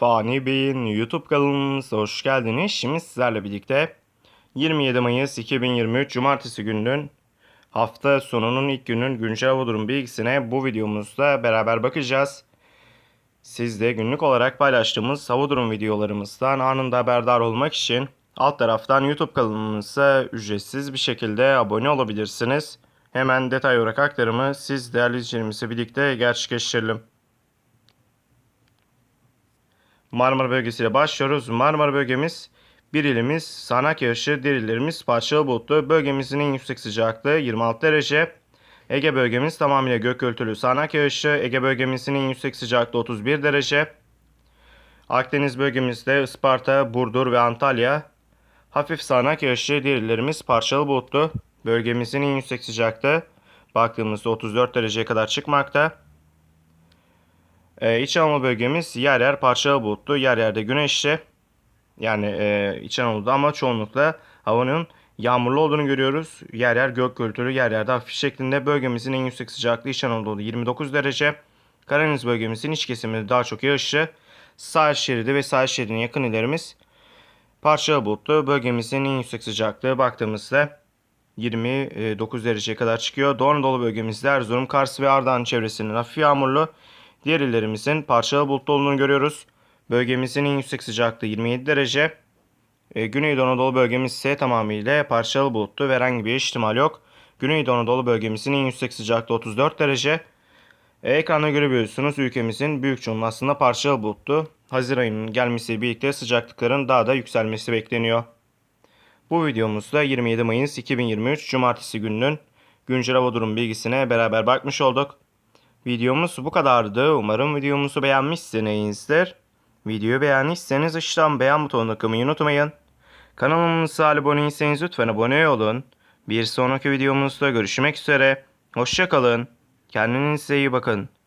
Fani Bey'in YouTube kanalımıza hoş geldiniz. Şimdi sizlerle birlikte 27 Mayıs 2023 Cumartesi gününün hafta sonunun ilk günün güncel hava durum bilgisine bu videomuzda beraber bakacağız. Siz de günlük olarak paylaştığımız hava durum videolarımızdan anında haberdar olmak için alt taraftan YouTube kanalımıza ücretsiz bir şekilde abone olabilirsiniz. Hemen detay olarak aktarımı siz değerli izleyicilerimizle birlikte gerçekleştirelim. Marmara bölgesiyle başlıyoruz. Marmara bölgemiz bir ilimiz sağanak yağışı, diğer parçalı bulutlu. Bölgemizin en yüksek sıcaklığı 26 derece. Ege bölgemiz tamamıyla gök gürültülü sağanak yağışı. Ege bölgemizin en yüksek sıcaklığı 31 derece. Akdeniz bölgemizde Isparta, Burdur ve Antalya hafif sağanak yağışı, diğer parçalı bulutlu. Bölgemizin en yüksek sıcaklığı baktığımızda 34 dereceye kadar çıkmakta. Ee, İç Anadolu bölgemiz yer yer parçalı bulutlu, yer yerde güneşli. Yani e, İç Anadolu'da ama çoğunlukla havanın yağmurlu olduğunu görüyoruz. Yer yer gök gürültülü, yer yerde hafif şeklinde. Bölgemizin en yüksek sıcaklığı İç Anadolu'da 29 derece. Karadeniz bölgemizin iç kesiminde daha çok yağışlı. Sahil şeridi ve sahil şeridine yakın illerimiz parçalı bulutlu. Bölgemizin en yüksek sıcaklığı baktığımızda 29 dereceye kadar çıkıyor. Doğu Anadolu bölgemizde Erzurum, Kars ve Ardahan çevresinin hafif yağmurlu. Diğer illerimizin parçalı bulutlu olduğunu görüyoruz. Bölgemizin en yüksek sıcaklığı 27 derece. E, Güneydoğu Anadolu bölgemiz ise tamamıyla parçalı bulutlu ve herhangi bir ihtimal yok. Güneydoğu Anadolu bölgemizin en yüksek sıcaklığı 34 derece. E, ekranda görebiliyorsunuz ülkemizin büyük çoğunluğu aslında parçalı bulutlu. Haziran ayının gelmesiyle birlikte sıcaklıkların daha da yükselmesi bekleniyor. Bu videomuzda 27 Mayıs 2023 Cumartesi gününün güncel hava durum bilgisine beraber bakmış olduk. Videomuz bu kadardı. Umarım videomuzu beğenmişsinizdir. Videoyu beğendiyseniz aşağıdan beğen butonuna tıklamayı unutmayın. Kanalımıza abone değilseniz lütfen abone olun. Bir sonraki videomuzda görüşmek üzere. Hoşçakalın. Kendinize iyi bakın.